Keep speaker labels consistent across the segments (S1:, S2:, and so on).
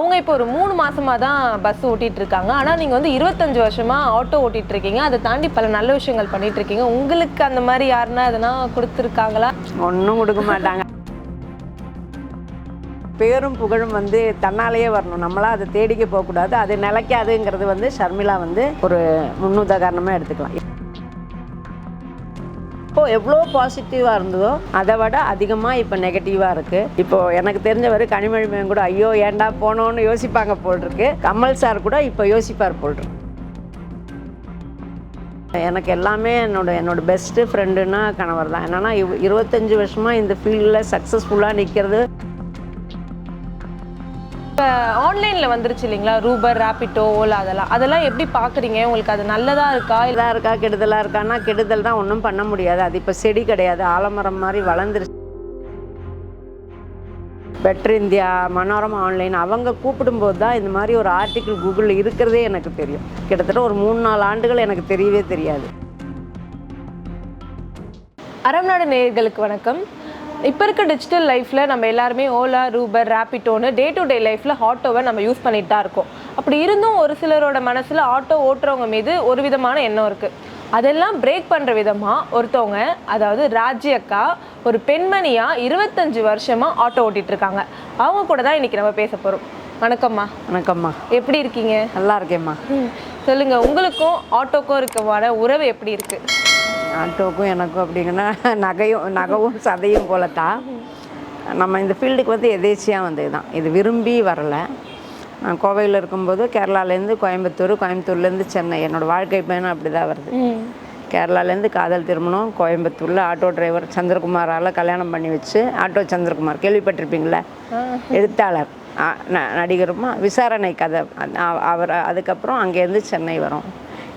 S1: அவங்க இப்போ ஒரு மூணு மாசமா தான் பஸ் ஓட்டிட்டு இருக்காங்க ஆனா நீங்க வந்து இருபத்தஞ்சு வருஷமா ஆட்டோ ஓட்டிட்டு இருக்கீங்க அதை தாண்டி பல நல்ல விஷயங்கள் பண்ணிட்டு இருக்கீங்க உங்களுக்கு அந்த மாதிரி யாருன்னா எதனா கொடுத்துருக்காங்களா?
S2: ஒன்றும் கொடுக்க மாட்டாங்க. பேரும் புகழும் வந்து தன்னாலேயே வரணும். நம்மளா அதை தேடிக்க போகக்கூடாது. அது நிலைக்காதுங்கிறது வந்து ஷர்மிளா வந்து ஒரு முன்னுதாரணமாக எடுத்துக்கலாம். இப்போ எவ்வளோ பாசிட்டிவாக இருந்ததோ அதை விட அதிகமாக இப்போ நெகட்டிவாக இருக்குது இப்போ எனக்கு தெரிஞ்சவர் மேம் கூட ஐயோ ஏண்டா போனோன்னு யோசிப்பாங்க போல் இருக்கு. கமல் சார் கூட இப்போ யோசிப்பார் போல் இருக்கு. எனக்கு எல்லாமே என்னோட என்னோட பெஸ்ட்டு ஃப்ரெண்டுன்னா கணவர் தான். என்னென்னா இருபத்தஞ்சி வருஷமாக இந்த ஃபீல்டில் சக்ஸஸ்ஃபுல்லாக நிற்கிறது
S1: இப்போ ஆன்லைன்ல வந்துருச்சு இல்லைங்களா? ரூபர் ரேபிட்டோ ஓலா அதெல்லாம். அதெல்லாம் எப்படி பாக்குறீங்க? உங்களுக்கு அது நல்லதா இருக்கா?
S2: இதாக இருக்கா? கெடுதலாக இருக்கான்னா கெடுதல் தான் ஒன்றும் பண்ண முடியாது. அது இப்போ செடி கிடையாது. ஆலமரம் மாதிரி வளர்ந்துருச்சு. பெட்டர் இந்தியா மனோரமா ஆன்லைன் அவங்க கூப்பிடும்போது தான் இந்த மாதிரி ஒரு ஆர்டிக்கிள் கூகுளில் இருக்கிறதே எனக்கு தெரியும். கிட்டத்தட்ட ஒரு மூணு நாலு ஆண்டுகள் எனக்கு தெரியவே தெரியாது.
S1: அறம் நாடு நேயர்களுக்கு வணக்கம். இப்போ இருக்க டிஜிட்டல் லைஃப்பில் நம்ம எல்லாருமே ஓலா ரூபர் ரேபிட்டோன்னு டே டு டே லைஃப்பில் ஆட்டோவை நம்ம யூஸ் பண்ணிட்டு தான் இருக்கோம். அப்படி இருந்தும் ஒரு சிலரோட மனசில் ஆட்டோ ஓட்டுறவங்க மீது ஒரு விதமான எண்ணம் இருக்குது அதெல்லாம் பிரேக் பண்ணுற விதமாக ஒருத்தவங்க அதாவது ராஜி அக்கா ஒரு பெண்மணியாக இருபத்தஞ்சு வருஷமாக ஆட்டோ ஓட்டிட்டு இருக்காங்க. அவங்க கூட தான் இன்றைக்கி நம்ம பேச போகிறோம் வணக்கம்மா.
S2: வணக்கம்மா.
S1: எப்படி இருக்கீங்க?
S2: நல்லா இருக்கேம்மா.
S1: ம், சொல்லுங்க உங்களுக்கும் ஆட்டோக்கும் இருக்கமான உறவு எப்படி இருக்கு?
S2: ஆட்டோக்கும் எனக்கும் அப்படிங்கன்னா நகையும் நகவும் சதையும் போலத்தான். நம்ம இந்த ஃபீல்டுக்கு வந்து எதேச்சியாக வந்தது தான் இது விரும்பி வரலை. நான் கோவையில் இருக்கும்போது கேரளாலேருந்து கோயம்புத்தூர் கோயம்புத்தூர்லேருந்து சென்னை. என்னோடய வாழ்க்கை பயணம் அப்படி தான் வருது கேரளாலேருந்து காதல் திருமணம் கோயம்புத்தூரில் ஆட்டோ டிரைவர் சந்திரகுமாரால் கல்யாணம் பண்ணி வச்சு ஆட்டோ சந்திரகுமார் கேள்விப்பட்டிருப்பீங்களே? எழுத்தாளர் நடிகருமா? விசாரணை கதை. அவர் அதுக்கப்புறம் அங்கேருந்து சென்னை வரும்.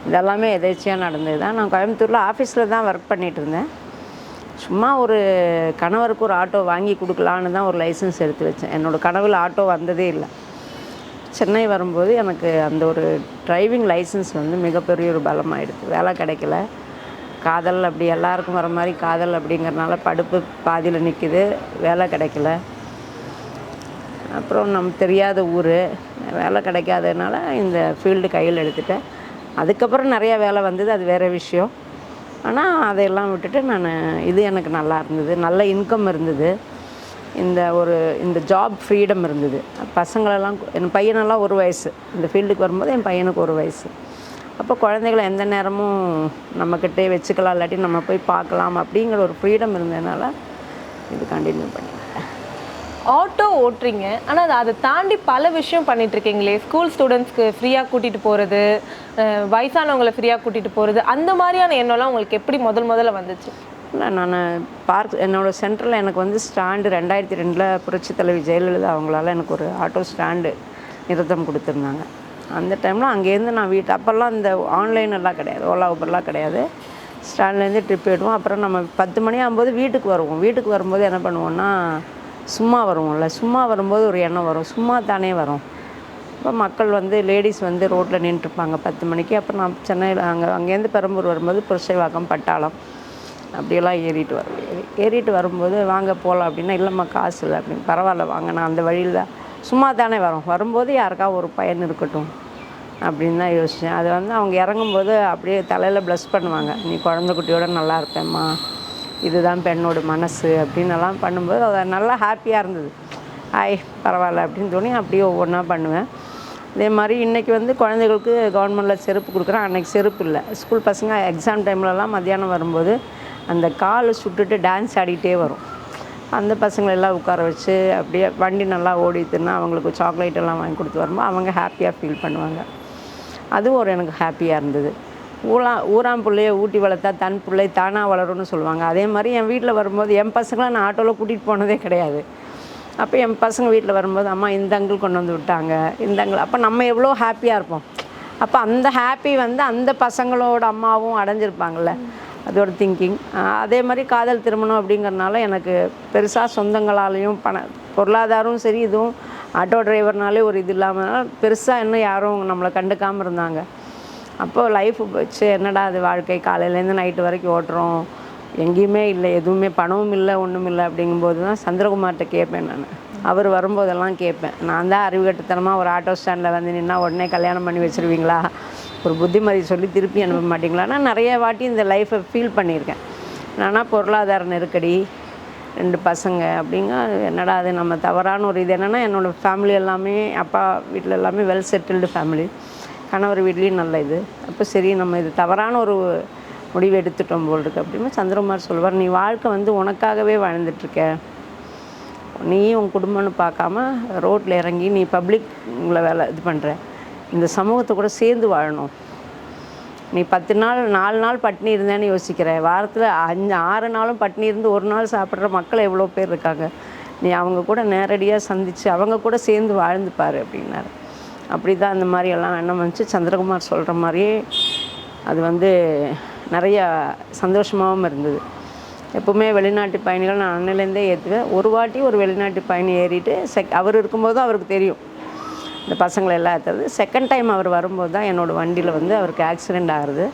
S2: இதெல்லாமே எதேச்சியாக நடந்தது தான் நான் கோயம்புத்தூரில் ஆஃபீஸில் தான் ஒர்க் பண்ணிகிட்டு இருந்தேன். சும்மா ஒரு கணவருக்கு ஒரு ஆட்டோ வாங்கி கொடுக்கலான்னு தான் ஒரு லைசன்ஸ் எடுத்து வச்சேன். என்னோடய கனவில் ஆட்டோ வந்ததே இல்லை. சென்னை வரும்போது எனக்கு அந்த ஒரு டிரைவிங் லைசன்ஸ் வந்து மிகப்பெரிய ஒரு பலமாகிடுது வேலை கிடைக்கல. காதல் அப்படி எல்லாருக்கும் வர மாதிரி காதல் அப்படிங்கிறனால படுப்பு பாதியில் நிற்கிது வேலை கிடைக்கல. அப்புறம் நம்ம தெரியாத ஊர். வேலை கிடைக்காததுனால இந்த ஃபீல்டு கையில் எடுத்துட்டேன். அதுக்கப்புறம் நிறையா வேலை வந்தது அது வேறு விஷயம். ஆனால் அதையெல்லாம் விட்டுட்டு நான் இது எனக்கு நல்லா இருந்தது நல்ல இன்கம் இருந்தது. இந்த ஒரு இந்த ஜாப் ஃப்ரீடம் இருந்தது. பசங்களெல்லாம் என் பையனெல்லாம் ஒரு வயசு. இந்த ஃபீல்டுக்கு வரும்போது என் பையனுக்கு ஒரு வயசு. அப்போ குழந்தைகளை எந்த நேரமும் நம்மக்கிட்டே வச்சுக்கலாம் இல்லாட்டி நம்ம போய் பார்க்கலாம் அப்படிங்கிற ஒரு ஃப்ரீடம் இருந்ததுனால இது கண்டினியூ பண்ணிக்கிறேன்
S1: ஆட்டோ ஓட்டுறீங்க. ஆனால் அது அதை தாண்டி பல விஷயம் பண்ணிகிட்ருக்கீங்களே ஸ்கூல் ஸ்டூடெண்ட்ஸ்க்கு ஃப்ரீயாக கூட்டிகிட்டு போகிறது வயசானவங்களை ஃப்ரீயாக கூட்டிகிட்டு போகிறது அந்த மாதிரியான எண்ணம்லாம் உங்களுக்கு எப்படி முதல் முதல்ல வந்துச்சு?
S2: இல்லை நான் பார்க் என்னோடய சென்டரில் எனக்கு வந்து ஸ்டாண்டு ரெண்டாயிரத்தி ரெண்டில் புரட்சி தலைவி ஜெயலலிதா அவங்களால எனக்கு ஒரு ஆட்டோ ஸ்டாண்டு நிறுத்தம் கொடுத்துருந்தாங்க. அந்த டைமில் அங்கேருந்து நான் வீட்டு அப்போல்லாம் இந்த ஆன்லைன் எல்லாம் கிடையாது ஓலா ஊபர்லாம் கிடையாது. ஸ்டாண்ட்லேருந்து ட்ரிப் போயிடுவோம். அப்புறம் நம்ம பத்து மணி ஆகும்போது வீட்டுக்கு வருவோம். வீட்டுக்கு வரும்போது என்ன பண்ணுவோன்னா சும்மா வருவோம்ல சும்மா வரும்போது ஒரு எண்ணம் வரும். சும்மா தானே வரும். இப்போ மக்கள் வந்து லேடிஸ் வந்து ரோட்டில் நின்றுருப்பாங்க பத்து மணிக்கு. அப்புறம் நான் சென்னையில் அங்கே அங்கேருந்து பெரம்பூர் வரும்போது புருஷைவாக்கம் பட்டாளம் அப்படியெல்லாம் ஏறிட்டு வருவேன் ஏறி- ஏறிட்டு வரும்போது வாங்க போகலாம் அப்படின்னா இல்லைம்மா காசு இல்லை அப்படின்னு. பரவாயில்ல வாங்க நான் அந்த வழியில் தான். சும்மா தானே வரோம். வரும்போது யாருக்கா ஒரு பயன் இருக்கட்டும் அப்படின்னு தான் யோசித்தேன் அது வந்து அவங்க இறங்கும்போது அப்படியே தலையில் ப்ளஸ் பண்ணுவாங்க. நீ குழந்தை குட்டியோட நல்லா இருப்பேம்மா. இதுதான் பெண்ணோட மனசு அப்படின்னு எல்லாம் பண்ணும்போது அது நல்லா ஹாப்பியாக இருந்தது. ஆய் பரவாயில்ல அப்படின்னு தோணி அப்படியே ஒவ்வொன்றா பண்ணுவேன். இதே மாதிரி இன்றைக்கி வந்து குழந்தைகளுக்கு கவர்மெண்ட்டில் செருப்பு கொடுக்குறேன். அன்றைக்கி செருப்பு இல்லை. ஸ்கூல் பசங்க எக்ஸாம் டைம்லலாம் மத்தியானம் வரும்போது அந்த காலை சுட்டுட்டு டான்ஸ் ஆடிக்கிட்டே வரும். அந்த பசங்களை எல்லாம் உட்கார வச்சு அப்படியே வண்டி நல்லா ஓடித்துன்னா அவங்களுக்கு சாக்லேட் எல்லாம் வாங்கி கொடுத்து வரும்போது அவங்க ஹாப்பியாக ஃபீல் பண்ணுவாங்க. அதுவும் ஒரு எனக்கு ஹாப்பியாக இருந்தது. ஊரா ஊராம் பிள்ளைய ஊட்டி வளர்த்தா தன் பிள்ளை தானாக வளரும்னு சொல்லுவாங்க. அதே மாதிரி என் வீட்டில் வரும்போது என் பசங்களை நான் ஆட்டோவில் கூட்டிகிட்டு போனதே கிடையாது. அப்போ என் பசங்க வீட்டில் வரும்போது அம்மா இந்த அங்கிள் கொண்டு வந்து விட்டாங்க. இந்த அங்கிள் அப்போ நம்ம எவ்வளோ ஹாப்பியாக இருப்போம். அப்போ அந்த ஹாப்பி வந்து அந்த பசங்களோட அம்மாவும் அடைஞ்சிருப்பாங்கள்ல அதோட திங்கிங் அதே மாதிரி காதல் திருமணம் அப்படிங்கிறனால எனக்கு பெருசாக சொந்தங்களாலேயும் பண பொருளாதாரமும் சரி இதுவும் ஆட்டோ டிரைவர்னாலே ஒரு இது இல்லாமல் பெருசாக இன்னும் யாரும் நம்மளை கண்டுக்காமல் இருந்தாங்க. அப்போது லைஃப் வச்சு என்னடா அது வாழ்க்கை? காலையிலேருந்து நைட்டு வரைக்கும் ஓட்டுறோம். எங்கேயுமே இல்லை எதுவுமே பணமும் இல்லை ஒன்றும் இல்லை அப்படிங்கும்போது தான் சந்திரகுமார்கிட்ட கேட்பேன் நான். அவர் வரும்போதெல்லாம் கேட்பேன். நான் தான் அறிவுகட்டத்தனமாக ஒரு ஆட்டோ ஸ்டாண்டில் வந்து நின்னா உடனே கல்யாணம் பண்ணி வச்சிருவீங்களா? ஒரு புத்திமதி சொல்லி திருப்பி அனுப்ப மாட்டிங்களா? நான் நிறைய வாட்டி இந்த லைஃப்பை ஃபீல் பண்ணியிருக்கேன். நானா பொருளாதார நெருக்கடி ரெண்டு பசங்க அப்படிங்க என்னடா அது நம்ம தவறான ஒரு இது என்னென்னா என்னோடய ஃபேமிலி எல்லாமே அப்பா வீட்டில் எல்லாமே வெல் செட்டில்டு ஃபேமிலி கணவர் வீட்லேயும் நல்ல இது. அப்போ சரி நம்ம இது தவறான ஒரு முடிவு எடுத்துட்டோம் போல் இருக்கு அப்படின்னு சந்திரகுமார் சொல்வார். நீ வாழ்க்கை வந்து உனக்காகவே வாழ்ந்துட்டுருக்க. நீயும் உன் குடும்பம்னு பார்க்காம ரோட்டில் இறங்கி நீ பப்ளிக்கில் வேலை இது பண்ணுற இந்த சமூகத்தை கூட சேர்ந்து வாழணும். நீ பத்து நாள் நாலு நாள் பட்டினி இருந்தேன்னு யோசிக்கிற. வாரத்தில் அஞ்சு ஆறு நாளும் பட்டினி இருந்து ஒரு நாள் சாப்பிட்ற மக்கள் எவ்வளோ பேர் இருக்காங்க. நீ அவங்க கூட நேரடியாக சந்தித்து அவங்க கூட சேர்ந்து வாழ்ந்து அப்படின்னாரு. அப்படி தான் அந்த மாதிரி எல்லாம் எண்ணம் வந்துச்சு சந்திரகுமார் சொல்கிற மாதிரியே அது வந்து நிறையா சந்தோஷமாகவும் இருந்தது. எப்போவுமே வெளிநாட்டு பயணிகள் நான் அண்ணிலேருந்தே ஏற்றுவேன் ஒரு வாட்டி ஒரு வெளிநாட்டு பயணி ஏறிட்டு செக் அவர் இருக்கும்போதும் அவருக்கு தெரியும். இந்த பசங்களை எல்லாம் ஏற்றுறது செகண்ட் டைம் அவர் வரும்போது தான் என்னோடய வண்டியில் வந்து அவருக்கு ஆக்சிடெண்ட் ஆகுது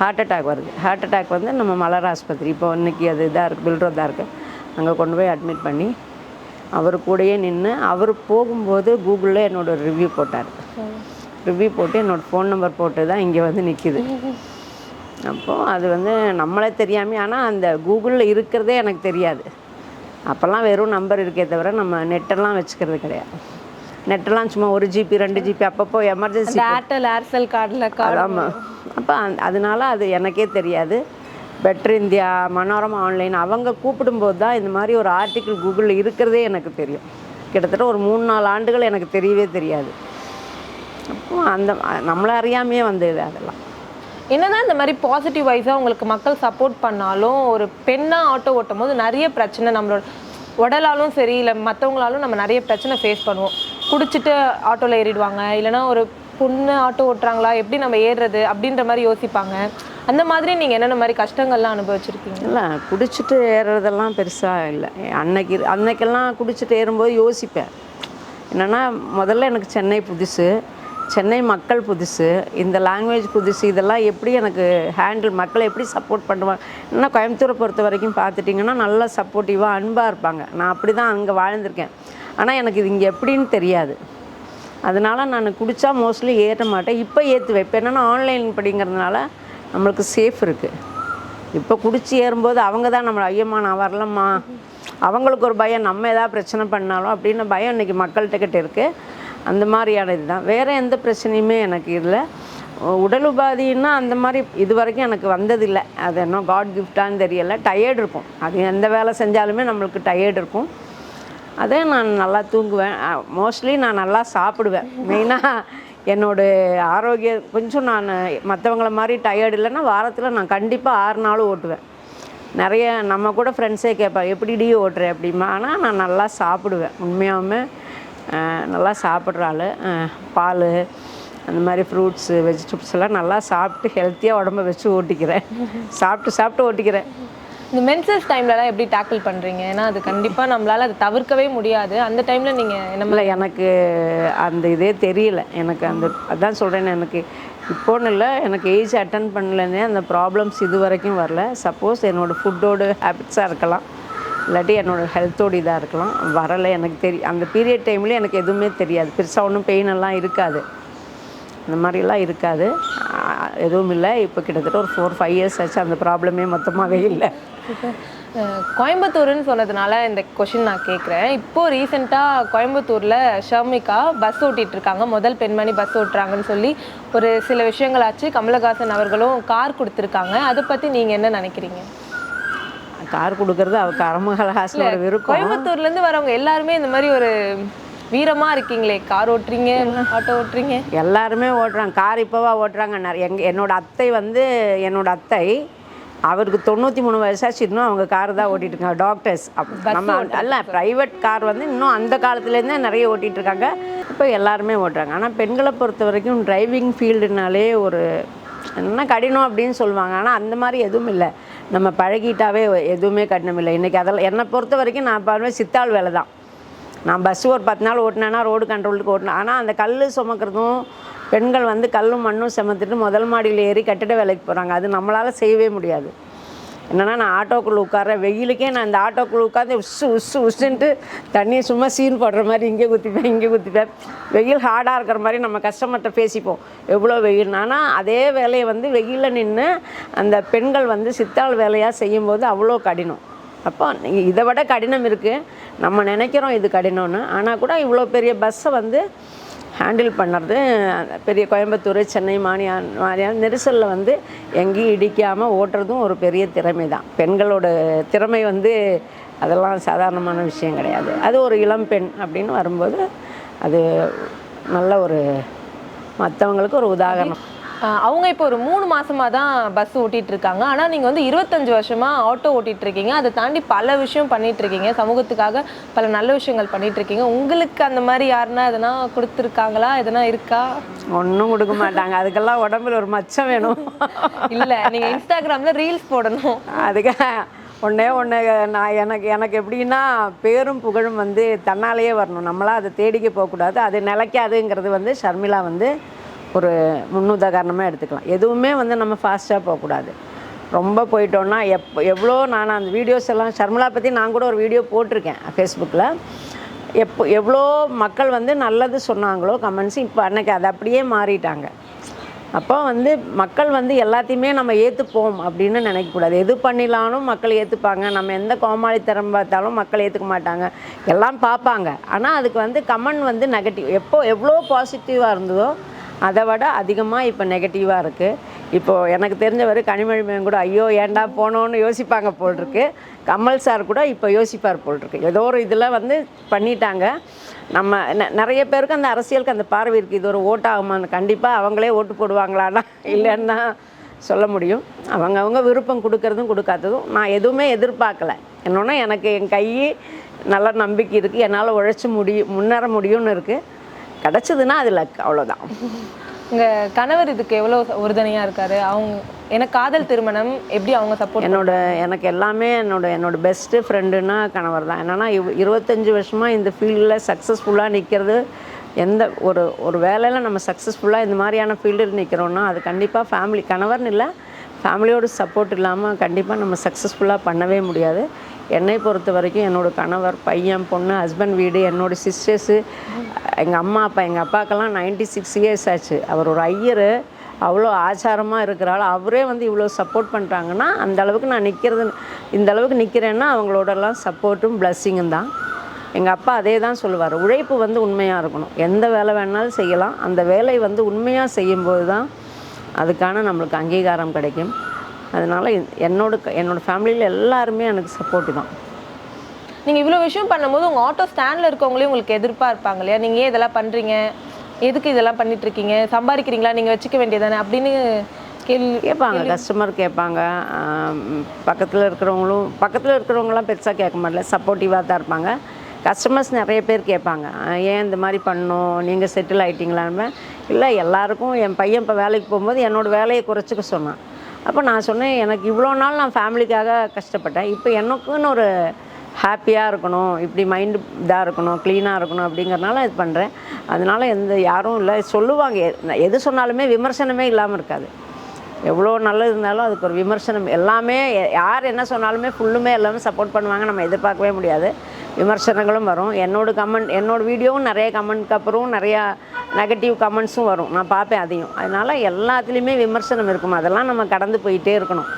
S2: ஹார்ட் அட்டாக் வருது. ஹார்ட் அட்டாக் வந்து நம்ம மலர் ஆஸ்பத்திரி. இப்போ இன்னைக்கு அது இதாக இருக்குது பில்ரோதாக இருக்குது அங்கே கொண்டு போய் அட்மிட் பண்ணி அவர் கூடயே நின்று அவர் போகும்போது கூகுளில் என்னோட ரிவ்யூ போட்டார். ரிவ்யூ போட்டு என்னோடய ஃபோன் நம்பர் போட்டு தான் இங்கே வந்து நிற்கிது அப்போது அது வந்து நம்மளே தெரியாமல் ஆனால் அந்த கூகுளில் இருக்கிறதே எனக்கு தெரியாது. அப்போல்லாம் வெறும் நம்பர் இருக்கே தவிர நம்ம நெட்டெல்லாம் வச்சுக்கிறது கிடையாது. நெட்டெல்லாம் சும்மா ஒரு ஜிபி ரெண்டு ஜிபி அப்பப்போ எமர்ஜென்சி
S1: ஏர்டெல் ஏர்செல் கார்டில் கார்டு
S2: ஆமாம் அப்போ அதனால அது எனக்கே தெரியாது. பெட்டர் இந்தியா மனோரமா ஆன்லைன் அவங்க கூப்பிடும்போது தான் இந்த மாதிரி ஒரு ஆர்டிக்கிள் கூகுளில் இருக்கிறதே எனக்கு தெரியும். கிட்டத்தட்ட ஒரு மூணு நாலு ஆண்டுகள் எனக்கு தெரியவே தெரியாது. அப்போ அந்த நம்மளை அறியாமையே வந்தது அதெல்லாம்.
S1: என்னதான் இந்த மாதிரி பாசிட்டிவ் வைஸாக உங்களுக்கு மக்கள் சப்போர்ட் பண்ணாலும் ஒரு பெண்ணாக ஆட்டோ ஓட்டும் போது நிறைய பிரச்சனை நம்மளோட உடலாலும் சரி இல்லை மற்றவங்களாலும் நம்ம நிறைய பிரச்சனை ஃபேஸ் பண்ணுவோம். குடிச்சிட்டு ஆட்டோவில் ஏறிடுவாங்க இல்லைன்னா ஒரு பொண்ணு ஆட்டோ ஓட்டுறாங்களா எப்படி நம்ம ஏறுறது அப்படின்ற மாதிரி யோசிப்பாங்க. அந்த மாதிரி நீங்கள் என்னென்ன மாதிரி கஷ்டங்கள்லாம் அனுபவிச்சிருக்கீங்க?
S2: இல்லை குடிச்சிட்டு ஏறுறதெல்லாம் பெருசாக இல்லை. அன்னைக்கு அன்னைக்கெல்லாம் குடிச்சிட்டு ஏறும்போது யோசிப்பேன். என்னென்னா முதல்ல எனக்கு சென்னை புதுசு சென்னை மக்கள் புதுசு இந்த லாங்குவேஜ் புதுசு இதெல்லாம் எப்படி எனக்கு ஹேண்டில் மக்களை எப்படி சப்போர்ட் பண்ணுவாங்க இன்னும் கோயம்புத்தூரை பொறுத்த வரைக்கும் பார்த்துட்டிங்கன்னா நல்லா சப்போர்ட்டிவாக அன்பாக இருப்பாங்க. நான் அப்படி தான் அங்கே வாழ்ந்திருக்கேன். ஆனால் எனக்கு இது இங்கே எப்படின்னு தெரியாது. அதனால் நான் குடித்தா மோஸ்ட்லி ஏற மாட்டேன். இப்போ ஏற்றுவேன் இப்போ என்னென்னா ஆன்லைன் படிங்கிறதுனால நம்மளுக்கு சேஃப் இருக்குது இப்போ குடிச்சு ஏறும்போது அவங்க தான் நம்மளை ஐயம்மா நான் வரலம்மா. அவங்களுக்கு ஒரு பயம் நம்ம ஏதாவது பிரச்சனை பண்ணாலும் அப்படின்னு பயம் இன்றைக்கி மக்கள்கிட்ட கிட்ட இருக்குது அந்த மாதிரியான இதுதான். வேறு எந்த பிரச்சனையுமே எனக்கு இல்லை. உடல் உபாதின்னா அந்த மாதிரி இது வரைக்கும் எனக்கு வந்ததில்லை. அது என்ன காட் கிஃப்டான்னு தெரியலை. டயர்டு இருக்கும் அது எந்த வேலை செஞ்சாலுமே நம்மளுக்கு டயர்டு இருக்கும். அதே நான் நல்லா தூங்குவேன். மோஸ்ட்லி நான் நல்லா சாப்பிடுவேன். மெயினாக என்னோட ஆரோக்கியம் கொஞ்சம் நான் மற்றவங்கள மாதிரி டயர்டு இல்லைன்னா வாரத்தில் நான் கண்டிப்பாக ஆறு நாளும் ஓட்டுவேன். நிறைய நம்ம கூட ஃப்ரெண்ட்ஸே கேட்பாங்க எப்படி டி ஓட்டுற? அப்படிமா. ஆனால் நான் நல்லா சாப்பிடுவேன். உண்மையாகவுமே நல்லா சாப்பிட்ற ஆள். பால் அந்த மாதிரி ஃப்ரூட்ஸு வெஜிடபிள்ஸ் எல்லாம் நல்லா சாப்பிட்டு ஹெல்த்தியாக உடம்ப வச்சு ஓட்டிக்கிறேன். சாப்பிட்டு சாப்பிட்டு ஓட்டிக்கிறேன்.
S1: இந்த மென்சஸ் டைம்லலாம் எப்படி டேக்கிள் பண்ணுறீங்க ஏன்னா அது கண்டிப்பாக நம்மளால அதை தவிர்க்கவே முடியாது. அந்த டைமில் நீங்கள் என்ன
S2: இல்லை எனக்கு அந்த இதே தெரியல. எனக்கு அந்த அதான் சொல்கிறேன் எனக்கு இப்போன்னு இல்லை எனக்கு ஏஜ் அட்டன் பண்ணலன்னே அந்த ப்ராப்ளம்ஸ் இது வரைக்கும் வரல. சப்போஸ் என்னோடய ஃபுட்டோட ஹேபிட்ஸாக இருக்கலாம். இல்லாட்டி என்னோடய ஹெல்த்தோட இதாக இருக்கலாம். வரலை எனக்கு தெரியும் அந்த பீரியட் டைம்லேயே எனக்கு எதுவுமே தெரியாது. பெருசாக ஒன்றும் பெயின் எல்லாம் இருக்காது. அந்த மாதிரிலாம் இருக்காது. எதுவும் இல்லை. இப்போ கிட்டத்தட்ட ஒரு ஃபோர் ஃபைவ் இயர்ஸ் ஆச்சு. அந்த ப்ராப்ளமே மொத்தமாகவே இல்லை.
S1: கோயம்புத்தூர்னு சொன்னதுனால இந்த கொஷின் நான் கேட்குறேன் இப்போ ரீசெண்டாக கோயம்புத்தூரில் ஷர்மிகா பஸ் ஓட்டிட்டு இருக்காங்க முதல் பெண்மணி பஸ் ஓட்டுறாங்கன்னு சொல்லி ஒரு சில விஷயங்களாச்சு. கமலஹாசன் அவர்களும் கார் கொடுத்துருக்காங்க. அதை பற்றி நீங்கள் என்ன நினைக்கிறீங்க?
S2: கார் கொடுக்கறது அவ கரமகலஹாசனோட விருப்பம்.
S1: கோயம்புத்தூர்லேருந்து வரவங்க எல்லாருமே இந்த மாதிரி ஒரு வீரமாக இருக்கீங்களே. கார் ஓட்டுறீங்க ஆட்டோ ஓட்டுறீங்க.
S2: எல்லாருமே ஓட்டுறாங்க. கார் இப்போவா ஓட்டுறாங்க. நிறைய எங்க என்னோட அத்தை வந்து என்னோட அத்தை அவருக்கு தொண்ணூற்றி மூணு வயசாச்சு இன்னும் அவங்க கார் தான் ஓட்டிட்டு இருக்காங்க. டாக்டர்ஸ் நம்ம அல்ல ப்ரைவேட் கார் வந்து இன்னும் அந்த காலத்துலேருந்தே நிறைய ஓட்டிட்டு இருக்காங்க. இப்போ எல்லாருமே ஓட்டுறாங்க. ஆனால் பெண்களை பொறுத்த வரைக்கும் டிரைவிங் ஃபீல்டுனாலே ஒரு என்ன கடினம் அப்படின்னு சொல்லுவாங்க. ஆனால் அந்த மாதிரி எதுவும் இல்லை. நம்ம பழகிட்டாவே எதுவுமே கடினம் இல்லை. இன்றைக்கி அதெல்லாம் என்னை பொறுத்த வரைக்கும் நான் பாருவேன் சித்தாள் வேலை தான் நான் பஸ் ஒரு பத்து நாள் ஓட்டினேன்னா ரோடு கண்ட்ரோலுக்கு ஓட்டினேன். ஆனால் அந்த கல் சுமக்கிறதும் பெண்கள் வந்து கல்லும் மண்ணும் செமத்துட்டு முதல் மாடியில் ஏறி கட்டிட வேலைக்கு போகிறாங்க அது நம்மளால் செய்யவே முடியாது. என்னன்னா நான் ஆட்டோக்குள்ளே உட்கார வெயிலுக்கே நான் இந்த ஆட்டோக்குள்ளே உட்காந்து உஸ்ஸு உஸ்ஸு உஸ்ஸுன்ட்டு தண்ணியை சும்மா சீன் போடுற மாதிரி இங்கே குத்திப்பேன் இங்கே குத்திப்பேன். வெயில் ஹார்டாக இருக்கிற மாதிரி நம்ம கஸ்டமர்கிட்ட பேசிப்போம். எவ்வளோ வெயில் ஆனால் அதே வேலையை வந்து வெயிலில் நின்று அந்த பெண்கள் வந்து சித்தாள் வேலையாக செய்யும்போது அவ்வளோ கடினம். அப்போ இதை விட கடினம் இருக்குது நம்ம நினைக்கிறோம் இது கடினம்னு. ஆனால் கூட இவ்வளோ பெரிய பஸ்ஸை வந்து ஹேண்டில் பண்ணுறது பெரிய கோயம்புத்தூர் சென்னை மாநில மாதிரியான நெரிசலில் வந்து எங்கேயும் இடிக்காமல் ஓட்டுறதும் ஒரு பெரிய திறமை தான் பெண்களோட திறமை வந்து அதெல்லாம் சாதாரணமான விஷயம் கிடையாது. அது ஒரு இளம் பெண் அப்படின்னு வரும்போது அது நல்ல ஒரு மற்றவங்களுக்கு ஒரு உதாரணம்.
S1: அவங்க இப்போ ஒரு மூணு மாசமா தான் பஸ் ஓட்டிட்டு இருக்காங்க ஆனா நீங்க வந்து இருபத்தஞ்சு வருஷமா ஆட்டோ ஓட்டிட்டு இருக்கீங்க அதை தாண்டி பல விஷயம் பண்ணிட்டு இருக்கீங்க சமூகத்துக்காக பல நல்ல விஷயங்கள் பண்ணிட்டு இருக்கீங்க உங்களுக்கு அந்த மாதிரி யாருன்னா எதனா கொடுத்துருக்காங்களா? எதனா இருக்கா?
S2: ஒன்றும் கொடுக்க மாட்டாங்க. அதுக்கெல்லாம் உடம்புல ஒரு மச்சம் வேணும்.
S1: இல்ல நீங்க இன்ஸ்டாகிராம்ல ரீல்ஸ் போடணும்.
S2: அதுக்கு ஒன்றே ஒன்று நான் எனக்கு எனக்கு எப்படின்னா பேரும் புகழும் வந்து தன்னாலேயே வரணும். நம்மளாம் அதை தேடிக்க போகக்கூடாது. அது நிலைக்காதுங்கிறது வந்து ஷர்மிளா வந்து ஒரு முன்னுதாரணமாக எடுத்துக்கலாம். எதுவுமே வந்து நம்ம ஃபாஸ்ட்டாக போகக்கூடாது. ரொம்ப போயிட்டோன்னா எப் எவ்வளோ நான் அந்த வீடியோஸ் எல்லாம் ஷர்மிளா பற்றி நான் கூட ஒரு வீடியோ போட்டிருக்கேன் ஃபேஸ்புக்கில் எப்போ எவ்வளோ மக்கள் வந்து நல்லது சொன்னாங்களோ கமெண்ட்ஸ் இப்போ அன்னைக்கு அது அப்படியே மாறிட்டாங்க. அப்போ வந்து மக்கள் வந்து எல்லாத்தையுமே நம்ம ஏற்றுப்போம் அப்படின்னு நினைக்கக்கூடாது. எது பண்ணிலானும் மக்கள் ஏற்றுப்பாங்க நம்ம எந்த கோமாளித்தரம் பார்த்தாலும் மக்கள் ஏற்றுக்க மாட்டாங்க. எல்லாம் பார்ப்பாங்க. ஆனால் அதுக்கு வந்து கமெண்ட் வந்து நெகட்டிவ் எப்போ எவ்வளோ பாசிட்டிவாக இருந்ததோ அதை விட அதிகமாக இப்போ நெகட்டிவாக இருக்குது இப்போது எனக்கு தெரிஞ்சவர் கனிமொழி மேம் கூட ஐயோ ஏன்டா போனோன்னு யோசிப்பாங்க போல் இருக்கு கமல் சார் கூட இப்போ யோசிப்பார் போல் இருக்கு ஏதோ ஒரு இதில் வந்து பண்ணிட்டாங்க. நம்ம நிறைய பேருக்கு அந்த அரசியலுக்கு அந்த பார்வை இருக்குது இது ஒரு ஓட்டாகுமான்னு கண்டிப்பாக அவங்களே ஓட்டு போடுவாங்களான்னா இல்லைன்னா சொல்ல முடியும். அவங்க அவங்க விருப்பம் கொடுக்கறதும் கொடுக்காததும். நான் எதுவுமே எதிர்பார்க்கல. என்னொன்னா எனக்கு என் கை நல்ல நம்பிக்கை இருக்குது என்னால் உழைச்சி முடியும் முன்னேற முடியும்னு இருக்குது கிடச்சிதுன்னா அதில் அவ்வளோதான்
S1: உங்க கணவர் இதுக்கு எவ்வளவு உறுதுணையா இருக்காரு? அவங்க எனக்கு காதல் திருமணம் எப்படி அவங்க சப்போர்ட்
S2: என்னோட எனக்கு எல்லாமே என்னோட என்னோட பெஸ்ட்டு ஃப்ரெண்டுன்னா கணவர் தான். என்னென்னா இவ் இருபத்தஞ்சி வருஷமாக இந்த ஃபீல்டில் சக்ஸஸ்ஃபுல்லாக நிற்கிறது எந்த ஒரு ஒரு வேலையில் நம்ம சக்ஸஸ்ஃபுல்லாக இந்த மாதிரியான ஃபீல்டில் நிற்கிறோன்னா அது கண்டிப்பாக ஃபேமிலி கணவர்னு இல்லை ஃபேமிலியோட சப்போர்ட் இல்லாமல் கண்டிப்பாக நம்ம சக்ஸஸ்ஃபுல்லாக பண்ணவே முடியாது. என்னை பொறுத்த வரைக்கும் என்னோடய கணவர் பையன் பொண்ணு ஹஸ்பண்ட் வீடு என்னோட சிஸ்டர்ஸு எங்கள் அம்மா அப்பா எங்கள் அப்பாக்கெல்லாம் 96 சிக்ஸ் இயர்ஸ் ஆச்சு. அவர் ஒரு ஐயர். அவ்வளோ ஆச்சாரமாக இருக்கிறாள். அவரே வந்து இவ்வளோ சப்போர்ட் பண்ணுறாங்கன்னா அந்த அளவுக்கு நான் நிற்கிறது இந்த அளவுக்கு நிற்கிறேன்னா அவங்களோடலாம் சப்போர்ட்டும் பிளஸ்ஸிங்கும் தான். எங்கள் அப்பா அதே தான் சொல்லுவார். உழைப்பு வந்து உண்மையாக இருக்கணும். எந்த வேலை வேணாலும் செய்யலாம். அந்த வேலை வந்து உண்மையாக செய்யும்போது தான் அதுக்கான நம்மளுக்கு அங்கீகாரம் கிடைக்கும். அதனால் என்னோட என்னோட ஃபேமிலியில் எல்லாருமே எனக்கு சப்போர்ட்டு தான்.
S1: நீங்க இவ்வளவு விஷயம் பண்ணும்போது உங்க ஆட்டோ ஸ்டாண்ட்ல இருக்கவங்களே உங்களுக்கு எதிர்ப்பா இருப்பாங்க இல்லையா? நீங்க ஏன் இதெல்லாம் பண்றீங்க? எதுக்கு இதெல்லாம் பண்ணிட்டு இருக்கீங்க சம்பாதிக்கிறீங்களா? நீங்க வச்சுக்க வேண்டியதானே அப்படின்னு கேள்வி
S2: கேட்பாங்க கஸ்டமர் கேட்பாங்க. பக்கத்தில் இருக்கிறவங்களும் பக்கத்தில் இருக்கிறவங்களாம் பெருசாக கேட்க மாட்டல. சப்போர்ட்டிவாக தான் இருப்பாங்க. கஸ்டமர்ஸ் நிறைய பேர் கேட்பாங்க. ஏன் இந்த மாதிரி பண்ணோம் நீங்கள் செட்டில் ஆகிட்டீங்களான்னு இல்லை எல்லாருக்கும் என் பையன் இப்போ வேலைக்கு போகும்போது என்னோடய வேலையை குறைச்சிக்க சொன்னான். அப்போ நான் சொன்னேன் எனக்கு இவ்வளோ நாள் நான் ஃபேமிலிக்காக கஷ்டப்பட்டேன். இப்போ எனக்குன்னு ஒரு ஹாப்பியாக இருக்கணும் இப்படி மைண்டு இதாக இருக்கணும் க்ளீனாக இருக்கணும் அப்படிங்கிறனால இது பண்ணுறேன் அதனால எந்த யாரும் இல்லை. சொல்லுவாங்க எ- எது சொன்னாலுமே விமர்சனமே இல்லாமல் இருக்காது. எவ்வளோ நல்லது இருந்தாலும் அதுக்கு ஒரு விமர்சனம். எல்லாமே யார் என்ன சொன்னாலுமே ஃபுல்லுமே எல்லாமே சப்போர்ட் பண்ணுவாங்க. நம்ம எதிர்பார்க்கவே முடியாது. விமர்சனங்களும் வரும். என்னோடய கமெண்ட் என்னோடய வீடியோவும் நிறைய கமெண்ட்க்கு அப்புறம் நிறையா நெகட்டிவ் கமெண்ட்ஸும் வரும். நான் பார்ப்பேன் அதையும். அதனால் எல்லாத்துலேயுமே விமர்சனம் இருக்கும். அதெல்லாம் நம்ம கடந்து போயிட்டே இருக்கணும்.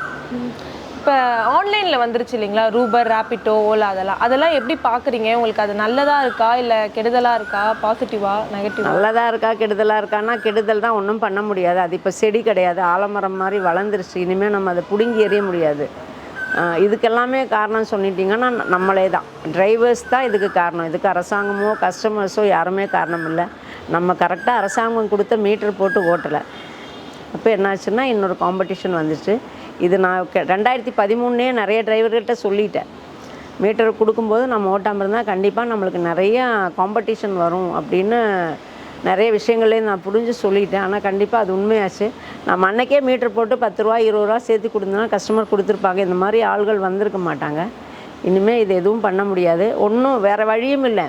S1: இப்போ ஆன்லைனில் வந்துருச்சு இல்லைங்களா? ரூபர் ரேபிட்டோ ஓலா அதெல்லாம். அதெல்லாம் எப்படி பார்க்குறீங்க? உங்களுக்கு அது நல்லதா இருக்கா? இல்லை கெடுதலாக இருக்கா? பாசிட்டிவா நெகட்டிவா
S2: நல்லதாக இருக்கா? கெடுதலாக இருக்கான்னா கெடுதல் தான் ஒன்றும் பண்ண முடியாது. அது இப்போ செடி கிடையாது. ஆலமரம் மாதிரி வளர்ந்துருச்சு. இனிமேல் நம்ம அதை பிடுங்கி எறிய முடியாது. இதுக்கெல்லாமே காரணம் சொல்லிட்டீங்கன்னா நம்மளே தான். டிரைவர்ஸ் தான் இதுக்கு காரணம். இதுக்கு அரசாங்கமோ கஸ்டமர்ஸோ யாருமே காரணம் இல்லை. நம்ம கரெக்டாக அரசாங்கம் கொடுத்த மீட்டர் போட்டு ஓட்டலை. அப்போ என்னாச்சுன்னா இன்னொரு காம்படிஷன் வந்துச்சு. இது நான் ரெண்டாயிரத்தி பதிமூணுனே நிறைய டிரைவர்கிட்ட சொல்லிட்டேன். மீட்டர் கொடுக்கும்போது நம்ம ஓட்டாமல் இருந்தால் கண்டிப்பாக நம்மளுக்கு நிறையா காம்படிஷன் வரும் அப்படின்னு நிறைய விஷயங்களையும் நான் புரிஞ்சு சொல்லிட்டேன். ஆனால் கண்டிப்பாக அது உண்மையாச்சு. நம்ம அன்னைக்கே மீட்டர் போட்டு பத்து ரூபா இருபது ரூபா சேர்த்து கொடுத்தோன்னா கஸ்டமர் கொடுத்துருப்பாங்க. இந்த மாதிரி ஆள்கள் வந்திருக்க மாட்டாங்க. இனிமேல் இது எதுவும் பண்ண முடியாது. ஒன்றும் வேறு வழியும் இல்லை.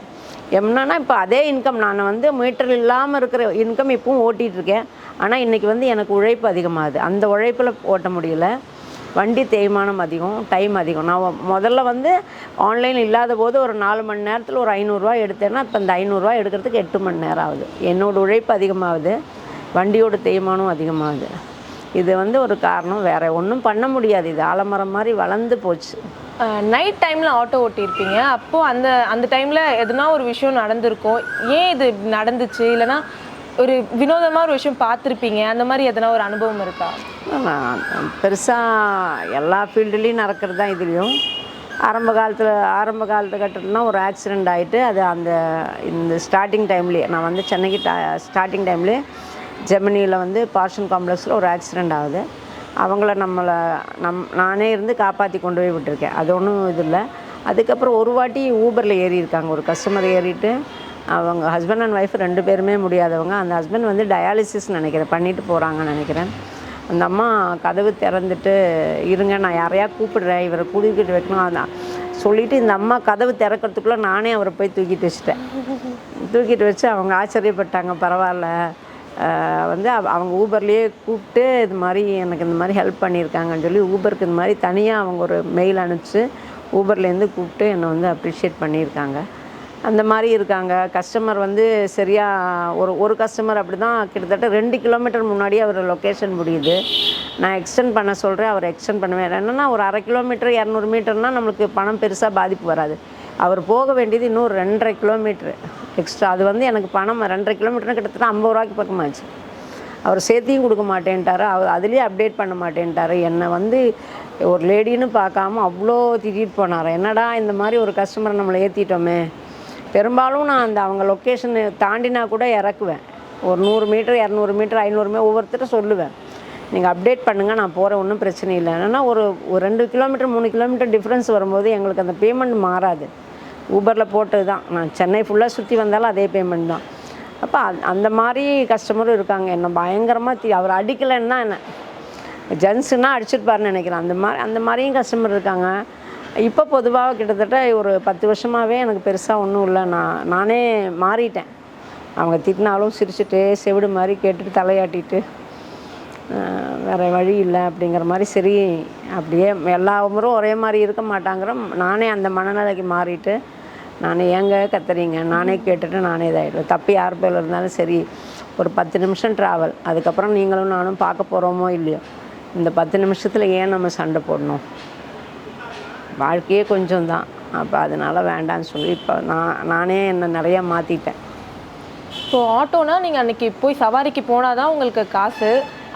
S2: என்னன்னா இப்போ அதே இன்கம் நான் வந்து மீட்டர் இல்லாமல் இருக்கிற இன்கம் இப்பவும் ஓட்டிகிட்டு இருக்கேன். ஆனால் இன்றைக்கி வந்து எனக்கு உழைப்பு அதிகமாகுது. அந்த உழைப்பில் ஓட்ட முடியல. வண்டி தேய்மானம் அதிகம் டைம் அதிகம். நான் முதல்ல வந்து ஆன்லைன் இல்லாத போது ஒரு நாலு மணி நேரத்தில் ஒரு ஐநூறுரூவா எடுத்தேன்னா இப்போ இந்த ஐநூறுரூவா எடுக்கிறதுக்கு எட்டு மணி நேரம் ஆகுது. என்னோடய உழைப்பு அதிகமாகுது. வண்டியோட தேய்மானம் அதிகமாகுது. இது வந்து ஒரு காரணம். வேறு ஒன்றும் பண்ண முடியாது. இது ஆலமரம் மாதிரி வளர்ந்து போச்சு.
S1: நைட் டைமில் ஆட்டோ ஓட்டியிருப்பீங்க. அப்போது அந்த அந்த டைமில் எதுனா ஒரு விஷயம் நடந்திருக்கும். ஏன் இது நடந்துச்சு? இல்லைன்னா ஒரு வினோதமாக ஒரு விஷயம் பார்த்துருப்பீங்க. அந்த மாதிரி எதனா ஒரு அனுபவம் இருக்கா?
S2: பெருசாக எல்லா ஃபீல்டுலேயும் நடக்கிறது தான் இதுலேயும். ஆரம்ப காலத்தில் ஆரம்ப காலத்து கட்டத்துலனா ஒரு ஆக்சிடெண்ட் ஆகிட்டு அது அந்த இந்த ஸ்டார்டிங் டைம்லேயே நான் வந்து சென்னைக்கு ஸ்டார்டிங் டைம்லேயே ஜெர்மனியில் வந்து பார்ஷன் காம்ப்ளெக்ஸில் ஒரு ஆக்சிடெண்ட் ஆகுது. அவங்கள நம்மளை நம் நானே இருந்து காப்பாற்றி கொண்டு போய் விட்டுருக்கேன். அது ஒன்றும் இது இல்லை அதுக்கப்புறம் ஒரு வாட்டி ஊபரில் ஏறி இருக்காங்க ஒரு கஸ்டமர் ஏறிட்டு அவங்க ஹஸ்பண்ட் அண்ட் ஒய்ஃப் ரெண்டு பேருமே முடியாதவங்க. அந்த ஹஸ்பண்ட் வந்து டயாலிசிஸ் நினைக்கிறேன். பண்ணிட்டு போகிறாங்கன்னு நினைக்கிறேன். அந்த அம்மா கதவு திறந்துட்டு இருங்க நான் யாரையா கூப்பிடுறேன்? இவரை கூட்டிகிட்டு வைக்கணும். அதான் சொல்லிவிட்டு இந்த அம்மா கதவு திறக்கிறதுக்குள்ளே நானே அவரை போய் தூக்கிட்டு வச்சுட்டேன். தூக்கிட்டு வச்சு அவங்க ஆச்சரியப்பட்டாங்க. பரவாயில்ல. வந்து அவங்க ஊபர்லேயே கூப்பிட்டு இது மாதிரி எனக்கு இந்த மாதிரி ஹெல்ப் பண்ணியிருக்காங்கன்னு சொல்லி ஊபருக்கு இந்த மாதிரி தனியாக அவங்க ஒரு மெயில் அனுப்பிச்சு ஊபர்லேருந்து கூப்பிட்டு என்னை வந்து அப்ரிஷியேட் பண்ணியிருக்காங்க. அந்த மாதிரி இருக்காங்க. கஸ்டமர் வந்து சரியாக ஒரு ஒரு கஸ்டமர் அப்படி தான் கிட்டத்தட்ட ரெண்டு கிலோமீட்டர் முன்னாடியே அவர் லொக்கேஷன் முடியுது. நான் எக்ஸ்டெண்ட் பண்ண சொல்கிறேன் அவர் எக்ஸ்டெண்ட் பண்ணுவேன். என்னென்னா ஒரு அரை கிலோமீட்டர் இரநூறு மீட்டர்னால் நம்மளுக்கு பணம் பெருசாக பாதிப்பு வராது. அவர் போக வேண்டியது இன்னும் ரெண்டரை கிலோமீட்ரு எக்ஸ்ட்ரா அது வந்து எனக்கு பணம் ரெண்டரை கிலோமீட்டர்னு கிட்டத்தட்ட ஐம்பது ரூபாய்க்கு பக்கமாச்சு. அவர் சேர்த்தியும் கொடுக்க மாட்டேன்ட்டாரு. அவர் அதுலேயே அப்டேட் பண்ண மாட்டேன்ட்டாரு. என்னை வந்து ஒரு லேடின்னு பார்க்காம அவ்வளோ திட்டிகிட்டு போனார். என்னடா இந்த மாதிரி ஒரு கஸ்டமரை நம்மளை ஏற்றிட்டோமே பெரும்பாலும் நான் அந்த அவங்க லொக்கேஷனை தாண்டினா கூட இறக்குவேன். ஒரு நூறு மீட்டர் இரநூறு மீட்டர் ஐநூறு மீட்டர் ஒவ்வொருத்தரும் சொல்லுவேன். நீங்கள் அப்டேட் பண்ணுங்கள் நான் போகிறேன் ஒன்றும் பிரச்சனை இல்லை. ஏன்னா ஒரு ஒரு ரெண்டு கிலோமீட்டர் மூணு கிலோமீட்டர் டிஃப்ரென்ஸ் வரும்போது எங்களுக்கு அந்த பேமெண்ட் மாறாது. ஊபரில் போட்டது தான் நான் சென்னை ஃபுல்லாக சுற்றி வந்தாலும் அதே பேமெண்ட் தான். அப்போ அந்த மாதிரி கஸ்டமரும் இருக்காங்க. என்ன பயங்கரமாக தி அவர் அடிக்கலைன்னா என்ன? ஜென்ஸுன்னா அடிச்சிருப்பாருன்னு நினைக்கிறேன். அந்த மாதிரி அந்த மாதிரியும் கஸ்டமர் இருக்காங்க. இப்போ பொதுவாக கிட்டத்தட்ட ஒரு பத்து வருஷமாகவே எனக்கு பெருசாக ஒன்றும் இல்லை. நான் நானே மாறிட்டேன். அவங்க திட்டினாலும் சிரிச்சுட்டு செவிடு மாதிரி கேட்டுட்டு தலையாட்டிட்டு. வேறு வழி இல்லை அப்படிங்கிற மாதிரி சரி அப்படியே எல்லா முறையும் ஒரே மாதிரி இருக்க மாட்டாங்கிற நானே அந்த மனநிலைக்கு மாறிட்டு நானே ஏங்க கத்துறீங்க? நானே கேட்டுட்டு நானே இதாகிடுவேன் தப்பி யார் பேரில் இருந்தாலும் சரி ஒரு பத்து நிமிஷம் ட்ராவல் அதுக்கப்புறம் நீங்களும் நானும் பார்க்க போகிறோமோ இல்லையோ இந்த பத்து நிமிஷத்தில் ஏன் நம்ம சண்டை போடணும்? வாழ்க்கையே கொஞ்சம் தான். அப்போ அதனால் வேண்டான்னு சொல்லி இப்போ நான் நானே என்னை நிறையா மாற்றிட்டேன்
S1: ஸோ ஆட்டோனால் நீங்கள் அன்றைக்கி போய் சவாரிக்கு போனால் தான் உங்களுக்கு காசு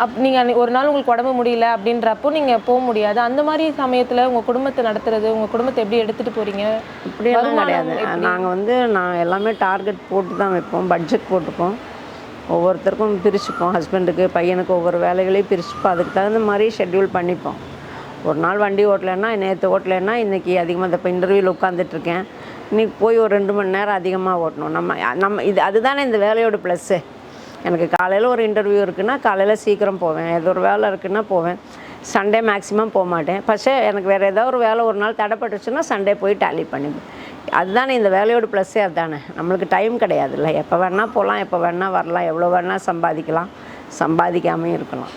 S1: அப் நீங்கள் ஒரு நாள் உங்களுக்கு உடம்பு முடியல அப்படின்றப்போ நீங்கள் போக முடியாது. அந்த மாதிரி சமயத்தில் உங்கள் குடும்பத்தை நடத்துறது உங்கள் குடும்பத்தை எப்படி எடுத்துகிட்டு போகிறீங்க
S2: அப்படியெல்லாம்
S1: வருமானம்
S2: கிடையாது. நாங்கள் வந்து நான் எல்லாமே டார்கெட் போட்டு தான் வைப்போம். பட்ஜெட் போட்டுப்போம். ஒவ்வொருத்தருக்கும் பிரிச்சுப்போம். ஹஸ்பண்டுக்கு பையனுக்கு ஒவ்வொரு வேலைகளையும் பிரிச்சுப்போம். அதுக்கு தகுந்த மாதிரி ஷெட்யூல் பண்ணிப்போம். ஒரு நாள் வண்டி ஓட்டலைன்னா நேற்று ஓட்டலைன்னா இன்றைக்கி அதிகமாக இப்போ இன்டர்வியூவில் உட்காந்துட்ருக்கேன் இன்னைக்கு போய் ஒரு ரெண்டு மணி நேரம் அதிகமாக ஓட்டணும். நம்ம நம்ம இது அதுதானே இந்த வேலையோட ப்ளஸ்ஸு எனக்கு காலையில் ஒரு இன்டர்வியூ இருக்குன்னா காலையில் சீக்கிரம் போவேன். ஏதோ ஒரு வேலை இருக்குன்னா போவேன். சண்டே மேக்ஸிமம் போக மாட்டேன். பஷே எனக்கு வேறு ஏதோ ஒரு வேலை ஒரு நாள் தடைப்பட்டுச்சுன்னா சண்டே போய் டேலி பண்ணிப்பேன். அதுதானே இந்த வேலையோட ப்ளஸ்ஸே அதுதானே. நம்மளுக்கு டைம் கிடையாதுல்ல. எப்போ வேணால் போகலாம் எப்போ வேணால் வரலாம் எவ்வளோ வேணால் சம்பாதிக்கலாம். சம்பாதிக்காமையும் இருக்கலாம்.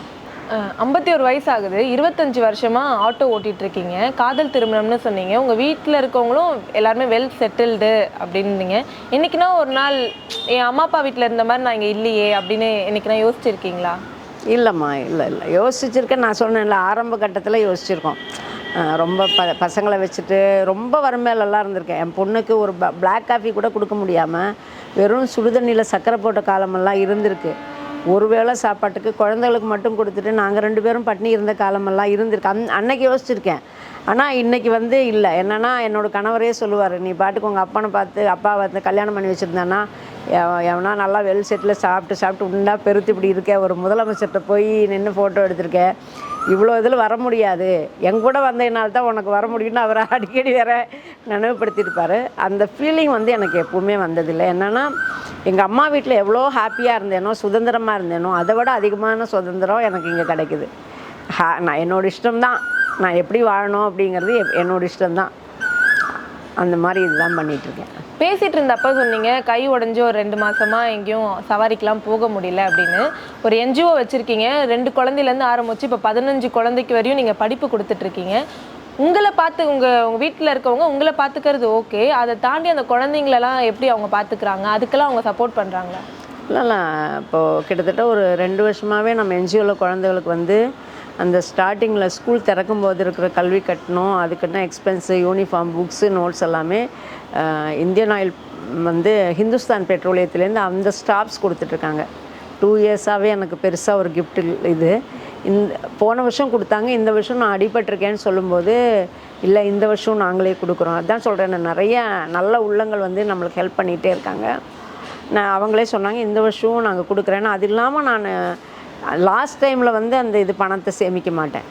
S1: ஐம்பத்தி ஒரு வயசு ஆகுது இருபத்தஞ்சு வருஷமா ஆட்டோ ஓட்டிட்டு இருக்கீங்க காதல் திருமணம்னு சொன்னீங்க. உங்க வீட்டில் இருக்கவங்களும் எல்லாருமே வெல் செட்டில்டு அப்படின்னீங்க. என்னைக்குனா ஒரு நாள் என் அம்மா அப்பா வீட்டில் இருந்த மாதிரி நான் இங்கே இல்லையே அப்படின்னு என்னைக்குனா யோசிச்சிருக்கீங்களா?
S2: இல்லைம்மா இல்லை இல்லை. யோசிச்சிருக்கேன். நான் சொன்னேன்ல ஆரம்ப கட்டத்தில் யோசிச்சிருக்கோம். ரொம்ப ப பசங்களை வச்சுட்டு ரொம்ப வறுமையிலலாம் இருந்திருக்கேன். என் பொண்ணுக்கு ஒரு ப பிளாக் காஃபி கூட கொடுக்க முடியாமல் வெறும் சுடுதண்ணியில் சக்கரை போட்ட காலமெல்லாம் இருந்திருக்கு. ஒரு வேளை சாப்பாட்டுக்கு குழந்தைகளுக்கு மட்டும் கொடுத்துட்டு நாங்கள் ரெண்டு பேரும் பட்னி இருந்த காலமெல்லாம் இருந்திருக்கு. அந் அன்னைக்கு யோசிச்சிருக்கேன். ஆனால் இன்னைக்கு வந்து இல்லை. என்னன்னா என்னோட கணவரே சொல்லுவார் நீ பாட்டுக்கு உங்கள் அப்பனை பார்த்து அப்பா வந்து கல்யாணம் பண்ணி வச்சுருந்தானா எவனா நல்லா வெல் செட்டில் சாப்பிட்டு சாப்பிட்டு உண்டா பெருத்து இப்படி இருக்கேன் ஒரு முதலமைச்சர்கிட்ட போய் நின்று ஃபோட்டோ எடுத்திருக்கேன் இவ்வளோ இதில் வர முடியாது. என் கூட வந்ததுனால தான் உனக்கு வர முடியும்னு அவரை அடிக்கடி வேற நினைவுபடுத்தியிருப்பாரு. அந்த ஃபீலிங் வந்து எனக்கு எப்பவுமே வந்ததில்லை. என்னென்னா எங்கள் அம்மா வீட்டில் எவ்வளோ ஹாப்பியாக இருந்தேனோ சுதந்திரமாக இருந்தேனோ அதை விட அதிகமான சுதந்திரம் எனக்கு இங்கே கிடைக்குது. ஹா நான் என்னோட இஷ்டம்தான் நான் எப்படி வாழணும் அப்படிங்கிறது எப்- இஷ்டம்தான் அந்த மாதிரி இதுதான் பண்ணிகிட்ருக்கேன்
S1: பேசிகிட்டு இருந்தப்ப சொன்னீங்க கை உடஞ்சி ஒரு ரெண்டு மாதமாக எங்கேயும் சவாரிக்கெலாம் போக முடியல அப்படின்னு. ஒரு என்ஜிஓ வச்சுருக்கீங்க ரெண்டு குழந்தையிலேருந்து ஆரம்பிச்சு இப்போ பதினஞ்சு குழந்தைக்கு வரையும் நீங்கள் படிப்பு கொடுத்துட்ருக்கீங்க உங்களை பார்த்து உங்கள் உங்கள் வீட்டில் இருக்கவங்க உங்களை பார்த்துக்கிறது ஓகே. அதை தாண்டி அந்த குழந்தைங்களெல்லாம் எப்படி அவங்க பார்த்துக்கிறாங்க? அதுக்கெல்லாம் அவங்க சப்போர்ட் பண்ணுறாங்க
S2: இல்லை இல்லை. இப்போது கிட்டத்தட்ட ஒரு ரெண்டு வருஷமாகவே நம்ம என்ஜிஓவில் குழந்தைகளுக்கு வந்து அந்த ஸ்டார்டிங்கில் ஸ்கூல் திறக்கும் போது இருக்கிற கல்வி கட்டணம் அதுக்குன்னா எக்ஸ்பென்ஸு யூனிஃபார்ம் புக்ஸு நோட்ஸ் எல்லாமே இந்தியன் ஆயில் வந்து ஹிந்துஸ்தான் பெட்ரோலியத்துலேருந்து அந்த ஸ்டாப்ஸ் கொடுத்துட்ருக்காங்க. டூ இயர்ஸாகவே எனக்கு பெருசாக ஒரு கிஃப்ட் இது. இந்த போன வருஷம் கொடுத்தாங்க இந்த வருஷம் நான் அடிபட்டிருக்கேன்னு சொல்லும்போது இல்லை இந்த வருஷம் நாங்களே கொடுக்குறோம். அதான் சொல்கிறேன் நிறைய நல்ல உள்ளங்கள் வந்து நம்மளுக்கு ஹெல்ப் பண்ணிகிட்டே இருக்காங்க. நான் அவங்களே சொன்னாங்க இந்த வருஷம் நாங்கள் கொடுக்குறேன்னு. அது இல்லாமல் நான் லாஸ்ட் டைமில் வந்து அந்த இது பணத்தை சேமிக்க மாட்டேன்.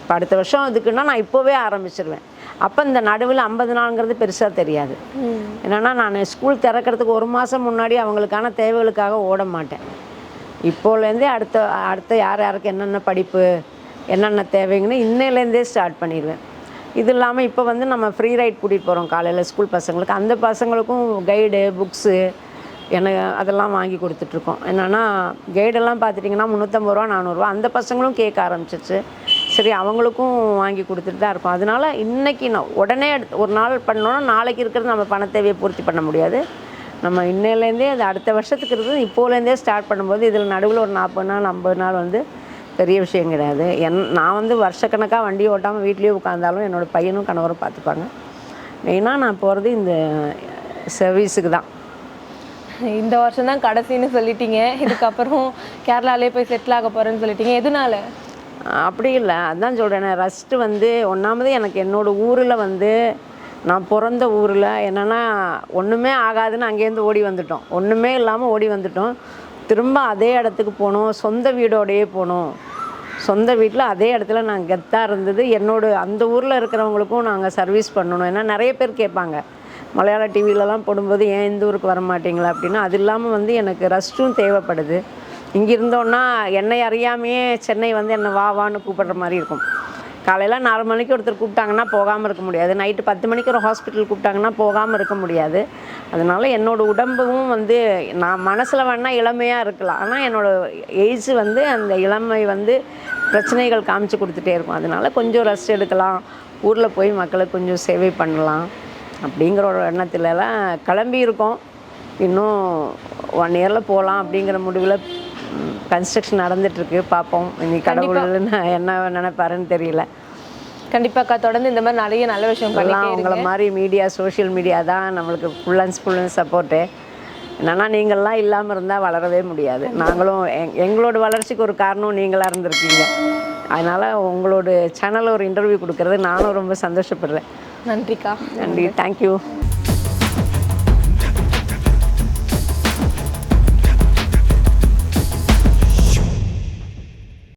S2: இப்போ அடுத்த வருஷம் அதுக்குன்னா நான் இப்போவே ஆரம்பிச்சிருவேன். அப்போ இந்த நடுவில் ஐம்பது நாளுங்கிறது பெருசாக தெரியாது. என்னென்னா நான் ஸ்கூல் திறக்கிறதுக்கு ஒரு மாதம் முன்னாடி அவங்களுக்கான தேவைகளுக்காக ஓட மாட்டேன். இப்போலேருந்தே அடுத்த அடுத்த யார் யாருக்கு என்னென்ன படிப்பு என்னென்ன தேவைங்கன்னு இன்னையிலேருந்தே ஸ்டார்ட் பண்ணிடுவேன். இது இல்லாமல் இப்போ வந்து நம்ம ஃப்ரீ ரைட் கூட்டிகிட்டு போகிறோம் காலையில் ஸ்கூல் பசங்களுக்கு. அந்த பசங்களுக்கும் கைடு புக்ஸு எனக்கு அதெல்லாம் வாங்கி கொடுத்துட்ருக்கோம். என்னென்னா கைடெல்லாம் பார்த்துட்டிங்கன்னா முந்நூற்றம்பது ரூபா நானூறுரூவா அந்த பசங்களும் கேட்க ஆரம்பிச்சிச்சு. சரி அவங்களுக்கும் வாங்கி கொடுத்துட்டு தான் இருக்கும். அதனால இன்றைக்கி நான் உடனே எடுத்து ஒரு நாள் பண்ணோன்னா நாளைக்கு இருக்கிறது நம்ம பண தேவையை பூர்த்தி பண்ண முடியாது. நம்ம இன்னையிலேருந்தே அது அடுத்த வருஷத்துக்கு இருக்கிறது இப்போலேருந்தே ஸ்டார்ட் பண்ணும்போது இதில் நடுவில் ஒரு நாற்பது நாள் ஐம்பது நாள் வந்து பெரிய விஷயம் கிடையாது. என் நான் வந்து வருஷக்கணக்காக வண்டி ஓட்டாமல் வீட்லேயே உட்காந்தாலும் என்னோடய பையனும் கணவரும் பார்த்துப்பாங்க. மெயினாக நான் போகிறது இந்த சர்வீஸுக்கு தான்.
S1: இந்த வருஷம் தான் கடைசின்னு சொல்லிட்டீங்க. இதுக்கப்புறம் கேரளாலே போய் செட்டில் ஆக போகிறேன்னு சொல்லிட்டீங்க. எதனால?
S2: அப்படி இல்லை. அதான் சொல்கிறேன் ரஸ்ட்டு வந்து ஒன்றாமது எனக்கு என்னோடய ஊரில் வந்து நான் பிறந்த ஊரில் என்னென்னா ஒன்றுமே ஆகாதுன்னு அங்கேருந்து ஓடி வந்துட்டோம். ஒன்றுமே இல்லாமல் ஓடி வந்துட்டோம். திரும்ப அதே இடத்துக்கு போகணும் சொந்த வீடோடையே போகணும் சொந்த வீட்டில் அதே இடத்துல நான் கெத்தாக இருந்தது. என்னோட அந்த ஊரில் இருக்கிறவங்களுக்கும் நாங்கள் சர்வீஸ் பண்ணணும். ஏன்னா நிறைய பேர் கேட்பாங்க. மலையாள டிவிலலாம் போடும்போது ஏன் இந்த ஊருக்கு வர மாட்டீங்களா அப்படின்னா அது இல்லாமல் வந்து எனக்கு ரெஸ்ட்டும் தேவைப்படுது. இங்கே இருந்தோன்னா என்னை அறியாமையே சென்னை வந்து என்னை வா வான்னு கூப்பிடுற மாதிரி இருக்கும். காலையில் நாலு மணிக்கு ஒருத்தர் கூப்பிட்டாங்கன்னா போகாமல் இருக்க முடியாது. நைட்டு பத்து மணிக்கு ஒரு ஹாஸ்பிட்டல் கூப்பிட்டாங்கன்னா போகாமல் இருக்க முடியாது. அதனால் என்னோட உடம்பும் வந்து நான் மனசில் வேணால் இளமையாக இருக்கலாம். ஆனால் என்னோடய ஏஜ் வந்து அந்த இளமை வந்து பிரச்சனைகள் காமிச்சு கொடுத்துட்டே இருக்கும். அதனால் கொஞ்சம் ரெஸ்ட் எடுக்கலாம். ஊரில் போய் மக்களுக்கு கொஞ்சம் சேவை பண்ணலாம். அப்படிங்கிற ஒரு எண்ணத்துலலாம் கிளம்பி இருக்கோம் இன்னும் ஒன் இயரில் போகலாம் அப்படிங்கிற முடிவில் கன்ஸ்ட்ரக்ஷன் நடந்துட்டுருக்கு. பார்ப்போம். இன்னைக்கு கடவுள் என்ன நினைப்பாருன்னு தெரியல.
S1: கண்டிப்பாக்கா தொடர்ந்து இந்த மாதிரி நிறைய நல்ல விஷயம் பண்ணிட்டே
S2: உங்களை மாதிரி மீடியா சோஷியல் மீடியா தான் நம்மளுக்கு ஃபுல் அண்ட் ஃபுல் சப்போர்ட்டு என்னன்னா நீங்கள்லாம் இல்லாமல் இருந்தால் வளரவே முடியாது. நாங்களும் எங் எங்களோட வளர்ச்சிக்கு ஒரு காரணம் நீங்களாக இருந்திருக்கீங்க. அதனால் உங்களோட சேனலில் ஒரு இன்டர்வியூ கொடுக்கறது நானும் ரொம்ப சந்தோஷப்படுறேன்.
S1: நன்றிக்கா.
S2: நன்றி. தேங்க்யூ